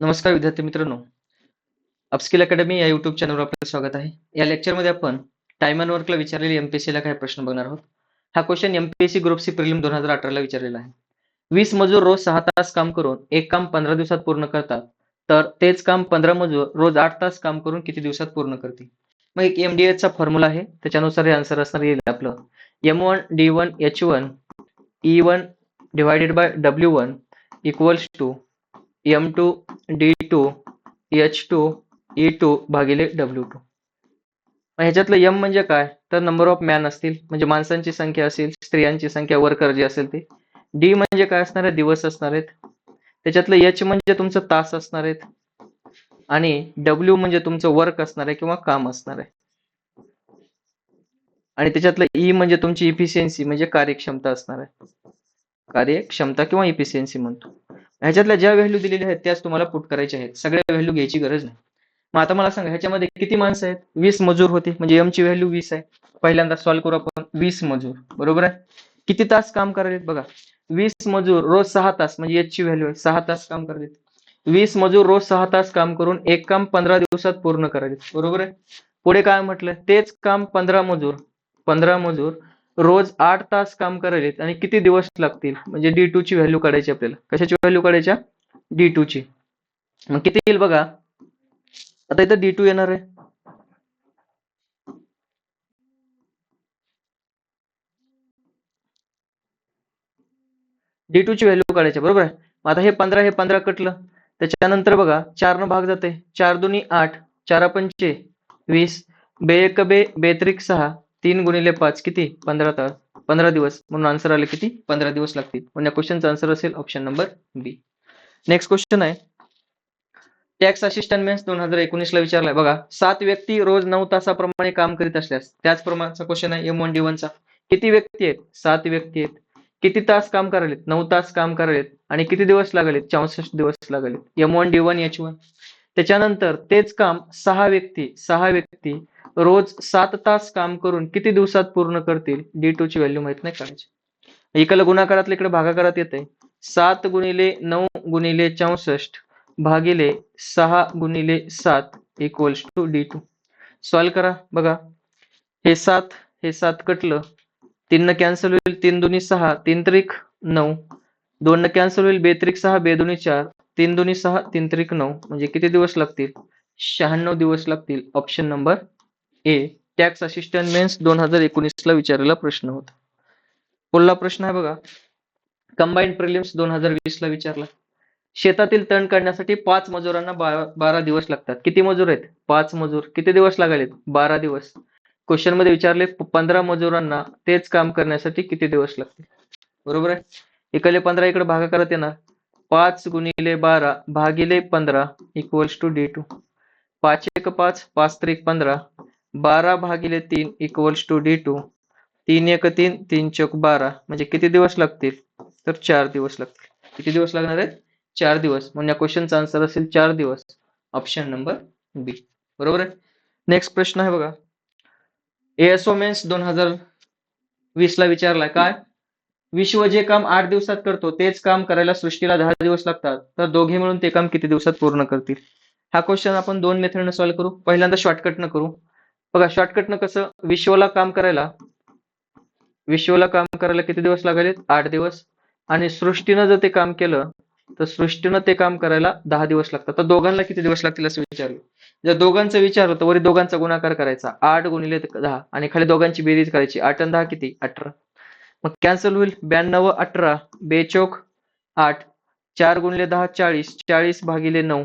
नमस्कार विद्यार्थी मित्रांनो. अपस्किल अकॅडमी या युट्यूब चॅनलवर आपलं स्वागत आहे. या लेक्चरमध्ये आपण टाइम अँड वर्कला विचारलेले एमपीएससी ला काही प्रश्न बघणार आहोत. हा question MPSC group C prelim दोन हजार अठराला विचारलेला आहे. वीस मजूर रोज सहा तास काम करून एक काम पंधरा दिवसात पूर्ण करतात. तर तेच काम पंधरा मजूर रोज आठ तास काम करून किती दिवसात पूर्ण करतील? मग एक एमडीएच चा फॉर्म्युला आहे. त्याच्यानुसार हे आन्सर असणार येईल आपलं. M one D one H one E one divided by W one equals two M two D two H two E two भागिले डब्ल्यू टू ह्याच्यातलं यम म्हणजे काय? तर नंबर ऑफ मॅन असतील म्हणजे माणसांची संख्या असेल स्त्रियांची संख्या वर्कर जी असेल ते. डी म्हणजे काय असणार आहे? दिवस असणार आहेत. त्याच्यातलं एच म्हणजे तुमचं तास असणार आहेत. आणि डब्ल्यू म्हणजे तुमचं वर्क असणार आहे किंवा काम असणार आहे. आणि त्याच्यातलं ई म्हणजे तुमची इफिशियन्सी म्हणजे कार्यक्षमता असणार आहे. कार्यक्षमता किंवा इफिशियन्सी म्हणतो. ह्याच्यातल्या ज्या व्हॅल्यू दिलेल्या आहेत त्याच तुम्हाला पुट करायच्या आहेत. सगळ्या व्हॅल्यू घ्यायची गरज नाही. मग आता मला सांगा ह्याच्यामध्ये किती माणसं आहेत? वीस मजूर होते. म्हणजे एम ची व्हॅल्यू वीस आहे. पहिल्यांदा सॉल्व्ह करू आपण. वीस मजूर. बरोबर आहे? किती तास काम करायचे बघा. वीस मजूर रोज सहा तास म्हणजे एच ची व्हॅल्यू आहे. सहा तास काम करायचे वीस मजूर रोज सहा तास काम करून एक काम पंधरा दिवसात पूर्ण करायचे बरोबर आहे? पुढे काय म्हटलं? तेच काम पंधरा मजूर. पंधरा मजूर रोज आठ तास काम करायलेत आणि किती दिवस लागतील? म्हणजे डी टू ची व्हॅल्यू काढायची आपल्याला. कशाची व्हॅल्यू काढायच्या? डी टू ची. मग किती येईल बघा? आता इथं डी टू येणार आहे. डी टू ची व्हॅल्यू काढायची बरोबर आहे? मग आता हे पंधरा हे पंधरा कटलं. त्याच्यानंतर बघा चार न भाग जाते. चार दोन्ही आठ चारा पंचे वीस. बे एक बे बेत्रिक सहा. तीन गुणिले पाच किती? पंधरा तास. पंधरा दिवस. म्हणून आन्सर आले किती? पंधरा दिवस लागतील. म्हणजे क्वेश्चनचा आन्सर असेल option number B next question आहे. टॅक्स असिस्टंट मेन्स दोन हजार एकोणीस ला विचारलाय. बघा सात व्यक्ती रोज नऊ तासाप्रमाणे काम करीत असल्यास त्याचप्रमाणचा क्वेश्चन आहे एम वन डी चा. किती व्यक्ती आहेत? सात व्यक्ती आहेत. किती तास काम करायलेत? नऊ तास काम करायलेत. आणि किती दिवस लागलेत चौसष्ट दिवस लागलेत M one D one H one. त्याच्यानंतर तेच काम सहा व्यक्ती सहा व्यक्ती रोज सात तास काम करून किती दिवसात पूर्ण करतील? डी टू ची व्हॅल्यू माहीत नाही काढायची इकडे गुणाकारातल्या इकडे भागाकारात येते सात गुणिले नऊ गुणिले चौसष्ट भागिले सहा गुणिले सात equals two D two solve करा बघा. हे सात हे सात कटलं. तीन न कॅन्सल होईल तीन दोन्ही सहा तीन त्रिक नऊ. दोन कॅन्सल होईल बेत्रिक सहा बेदोनी चार. तीन दोन्ही सहा तीन त्रिक नऊ. म्हणजे किती दिवस लागतील? शहाण्णव दिवस लागतील. Option number A tax assistant mains दोन हजार एकोणीस ला विचारलेला प्रश्न होता. पुढला प्रश्न आहे बघा. कंबाईंड प्रिलिम्स दोन हजार वीस ला विचारला. शेतातील तण काढण्यासाठी पाच मजुरांना बारा बारा दिवस लागतात. किती मजूर आहेत? पाच मजूर. किती दिवस लागलेत बारा दिवस. क्वेश्चनमध्ये विचारले पंधरा मजुरांना तेच काम करण्यासाठी किती दिवस लागतील? बरोबर आहे? इकडे पंधरा इकडे भागाकारात येणार. पाच गुणिले बारा भागिले पंधरा इक्वल्स टू डी टू पाच एक पाच पाच त्रिक पंधरा. बारा भागिले तीन इक्वल्स टू डी टू तीन एक तीन तीन चौक बारा. म्हणजे किती दिवस लागतील? तर चार दिवस लागतील. किती दिवस लागणार आहेत? चार दिवस. म्हणजे या क्वेश्चनचा आन्सर असेल चार दिवस. ऑप्शन नंबर बी बरोबर आहे? नेक्स्ट प्रश्न आहे बघा. एएसओ मेन्स दोन हजार वीस ला विचारलाय काय? विश्व जे काम आठ दिवसात करतो तेच काम करायला सृष्टीला दहा दिवस लागतात. तर दोघे मिळून ते काम किती दिवसात पूर्ण करतील? हा क्वेश्चन आपण दोन मेथडनं सॉल्व्ह करू. पहिल्यांदा शॉर्टकटनं करू. बघा शॉर्टकटनं कसं विश्वला काम करायला? विश्वला काम करायला किती दिवस लागले आठ दिवस. आणि सृष्टीनं जर ते काम केलं तर सृष्टीनं ते काम करायला दहा दिवस लागतात. तर दोघांना किती दिवस लागतील असं विचारलं? जर दोघांचं विचार होतो वरी दोघांचा गुणाकार करायचा. आठ गुणिले दहा. आणि खाली दोघांची बेरीज करायची. आठ आणि दहा किती? अठरा. मग कॅन्सल होईल. ब्याण्णव अठरा. बेचोक आठ. चार गुणिले दहा चाळीस. चाळीस भागिले नऊ.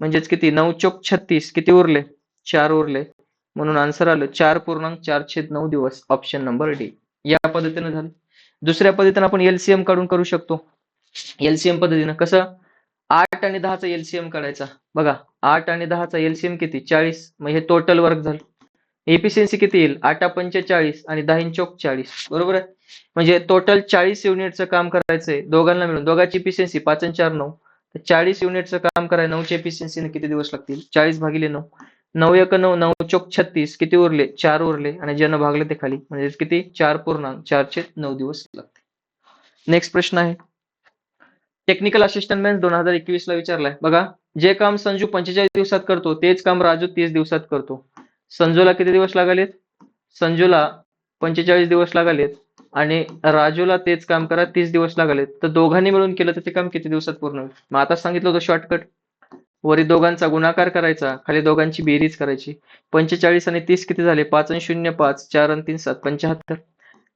म्हणजेच किती? नऊ चोक छत्तीस. किती उरले? चार उरले. म्हणून आन्सर आलं चार पूर्णांक चार छेद नऊ दिवस ऑप्शन नंबर डी या पद्धतीने झालं. दुसऱ्या पद्धतीने आपण एलसीएम काढून करू शकतो. एलसीएम पद्धतीनं कसं? आठ आणि दहाचा एलसीएम काढायचा. बघा आठ आणि दहाचा एलसीएम किती? चाळीस. मग हे टोटल वर्क झालं. एफिशियन्सी किती येईल? आठा पंचेचाळीस आणि दहा चौक चाळीस. बरोबर आहे? म्हणजे टोटल चाळीस युनिटचं काम करायचंय. दोघांना मिळून. दोघांची एफिशियन्सी पाच आणि चार नऊ. तर चाळीस युनिटचं काम करायला नऊच्या एफिशियन्सीने किती दिवस लागतील? चाळीस भागिले नऊ. नऊ एक नऊ नऊ चौक छत्तीस किती उरले? चार उरले आणि जन भागले ते खाली. म्हणजे किती? चार पूर्णांक चारशे नऊ दिवस लागते नेक्स्ट प्रश्न आहे. टेक्निकल असिस्टंट मॅन दोन हजार एकवीस ला विचारलाय. बघा जे काम संजू पंचेचाळीस दिवसात करतो तेच काम राजू तीस दिवसात करतो. संजूला किती दिवस लागलेत? संजूला पंचेचाळीस दिवस लागलेत आणि राजूला तेच काम करा तीस दिवस लागलेत. तर दोघांनी मिळून केलं तर ते काम किती दिवसात पूर्ण होईल? मग आता सांगितलं होतं शॉर्टकट वरी दोघांचा गुणाकार करायचा. खाली दोघांची बेरीज करायची. पंचेचाळीस आणि तीस किती झाले? पाच आणि शून्य पाच. चार आणि तीन सात. पंच्याहत्तर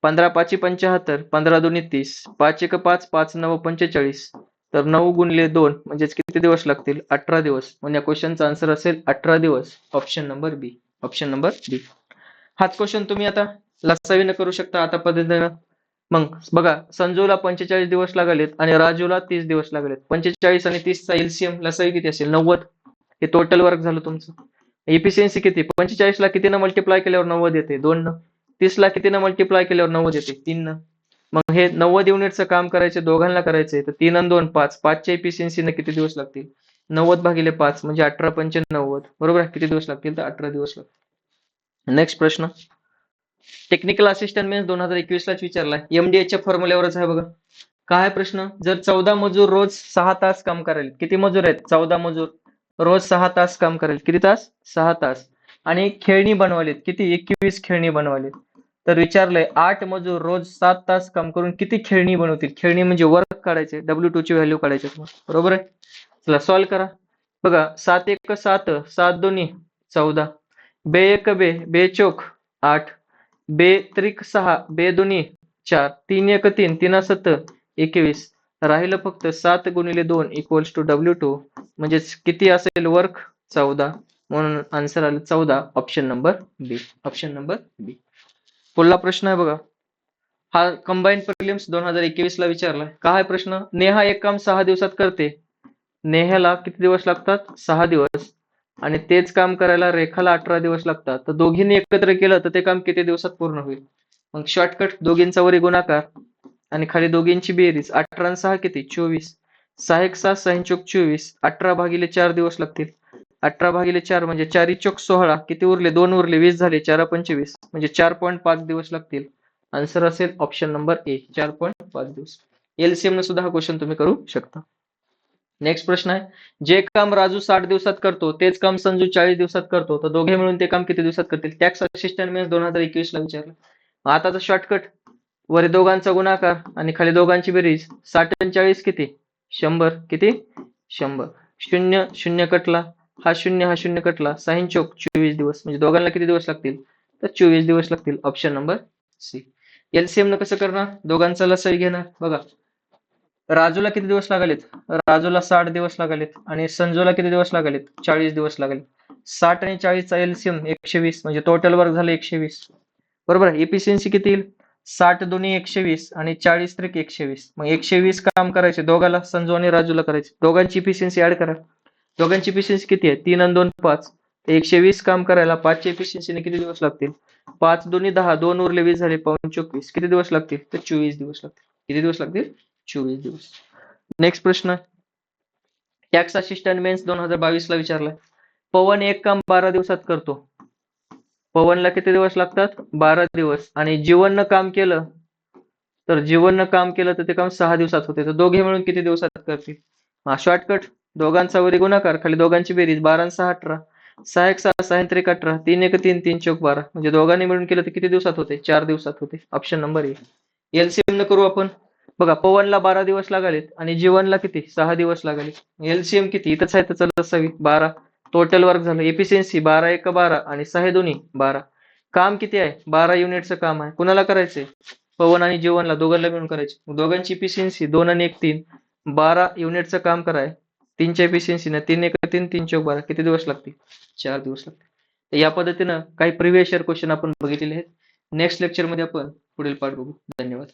पंधरा पाचशे पंच्याहत्तर पंधरा दोन्ही तीस. पाच एक पाच. पाच नऊ पंचेचाळीस. तर नऊ गुणले दोन म्हणजेच किती दिवस लागतील? अठरा दिवस. म्हणजे या क्वेश्चनचा आन्सर असेल अठरा दिवस. Option number B option number B हाच क्वेश्चन तुम्ही आता लसावीनं करू शकता. आता पद्धतीनं मग बघा संजूला पंचेचाळीस दिवस लागलेत आणि राजूला तीस दिवस लागलेत. पंचेचाळीस आणि तीसचा एलसीएम लसाई किती असेल? नव्वद. हे टोटल वर्क झालं तुमचं. एफिशियन्सी किती? पंचेचाळीस ला कितीनं मल्टिप्लाय केल्यावर नव्वद येते? दोन न तीस ला कितीनं मल्टिप्लाय केल्यावर नव्वद येते? तीन न मग हे नव्वद युनिटचं काम करायचे दोघांना करायचे तर तीन आणि दोन पाच. पाचच्या एफिशियन्सीनं किती दिवस लागतील? नव्वद भागिले पाच म्हणजे अठरा पंचे नव्वद बरोबर? किती दिवस लागतील? तर अठरा दिवस लागतील. नेक्स्ट प्रश्न. टेक्निकल असिस्टंट मेन्स दोन हजार एकवीस लाच विचारलाय. एमडीएच्या फॉर्म्युल्यावरच आहे बघा. काय प्रश्न? जर चौदा मजूर रोज सहा तास काम करायला किती मजूर आहेत? चौदा मजूर. रोज सहा तास काम करेल किती तास? सहा तास. आणि खेळणी बनवालीत किती? एकवीस खेळणी बनवालीत तर विचारलंय आठ मजूर रोज सात तास काम करून किती खेळणी बनवतील? खेळणी म्हणजे वर्क काढायचे डब्ल्यू टू ची व्हॅल्यू काढायचे. बरोबर आहे? चला सॉल्व करा. बघा सात एक सात सात दोन्ही चौदा. बे एक बे बे चोक आठ. बे त्रिक सहा बे दोन्ही चार तीन एक तीन तीन सत एकवीस. राहिलं फक्त सात गुणिले दोन इक्वल्स टू डब्ल्यू टू म्हणजेच किती असेल वर्क चौदा. म्हणून आन्सर आलं चौदा. Option number B option number B पुढला प्रश्न आहे बघा. हा कंबाईन प्रिलिम्स दोन हजार एकवीस ला विचारलाय काय प्रश्न? नेहा एक काम सहा दिवसात करते. नेहाला किती दिवस लागतात? सहा दिवस. आणि तेच काम करायला रेखाला अठरा दिवस लागतात. तर दोघींनी एकत्र केलं तर ते काम किती दिवसात पूर्ण होईल? मग शॉर्टकट दोघींचा वरी गुणाकार आणि खाली दोघींची बेरीज अठरा सहा किती? चोवीस. सहा एक सहा सहा चोक चोवीस. अठरा भागिले चार दिवस लागतील. अठरा भागिले चार म्हणजे चारी चोक सोहळा किती उरले? दोन उरले. वीस झाले. चार पंचवीस म्हणजे चार पॉईंट पाच दिवस लागतील. आन्सर असेल ऑप्शन नंबर ए चार पॉईंट पाच दिवस. एलसीएम न सुद्धा हा क्वेश्चन तुम्ही करू शकता. नेक्स्ट प्रश्न आहे. जे काम राजू साठ दिवसात करतो तेच काम संजू चाळीस दिवसात करतो. तर दोघे मिळून ते काम किती दिवसात करतील? टॅक्स असिस्टंट मेन्स दोन हजार एकवीस ला विचारलं. मग आताचा शॉर्टकट वरी दोघांचा गुणाकार आणि खाली दोघांची बेरीज. साठ आणि चाळीस किती? शंभर. किती? शंभर. शून्य शून्य कटला. हा शून्य हा शून्य कटला. साईन चौक चोवीस दिवस. म्हणजे दोघांना किती दिवस लागतील? तर चोवीस दिवस लागतील. ऑप्शन नंबर सी एलसीएम न कसं करणार? दोघांचा लसाई घेणार. बघा. राजूला किती दिवस लागलेत? राजूला साठ दिवस लागलेत आणि संजूला किती दिवस लागलेत? चाळीस दिवस लागले साठ आणि चाळीसचा एलसीएम एकशे वीस म्हणजे टोटल वर्क झालं एकशे वीस. बरोबर एफिशियन्सी किती येईल? साठ दोन्ही एकशे वीस आणि चाळीस त्रिक एकशे वीस. मग एकशे वीस काम करायचे दोघाला संजू आणि राजूला करायचे. दोघांची इफिशियन्सी ऍड करा. दोघांची इफिशियन्सी किती आहे? तीन आणि दोन पाच. एकशे वीस काम करायला पाचच्या इफिशियन्सीने किती दिवस लागतील? पाच दोन्ही दहा दोन उरले वीस झाले पाऊन चोवीस. किती दिवस लागतील? तर चोवीस दिवस लागतील. किती दिवस लागतील? चोवीस दिवस. नेक्स्ट प्रश्न टॅक्स असिस्टंट मेन्स दोन हजार बावीस ला विचारलाय पवन एक काम बारा दिवसात करतो. पवनला किती दिवस लागतात? बारा दिवस. आणि जीवननं काम केलं तर जीवननं काम केलं तर ते काम सहा दिवसात होते. तर दोघे मिळून किती दिवसात करतील? हा शॉर्टकट दोघांचा वरी गुणाकार. खाली दोघांची बेरीज. बारा सहा अठरा. सहा एक सहा सहा त्रिक अठरा. तीन एक तीन तीन चौक बारा. म्हणजे दोघांनी मिळून केलं तर किती दिवसात होते? चार दिवसात होते. ऑप्शन नंबर ए एलसीएम न करू आपण. बघा पवनला बारा दिवस लागलेत आणि जीवनला किती? सहा दिवस लागले एलसीएम किती? इथंच आहे त्याचं लसावी बारा. टोटल वर्क झालं. एफिशियन्सी बारा एक बारा आणि सहा दोन्ही बारा. काम किती आहे? बारा युनिटचं काम आहे. कुणाला करायचंय? पवन आणि जीवनला दोघांना मिळून करायचे दोघांची एफिशियन्सी दोन आणि एक तीन. बारा युनिटचं काम कराय तीनच्या एफिशियन्सीनं तीन एक तीन तीन चौक बारा. किती दिवस लागतील? चार दिवस लागतील. या पद्धतीनं काही प्रिव्हियस इयर क्वेश्चन आपण बघितलेले आहेत. नेक्स्ट लेक्चरमध्ये आपण पुढील पाठ बघू. धन्यवाद.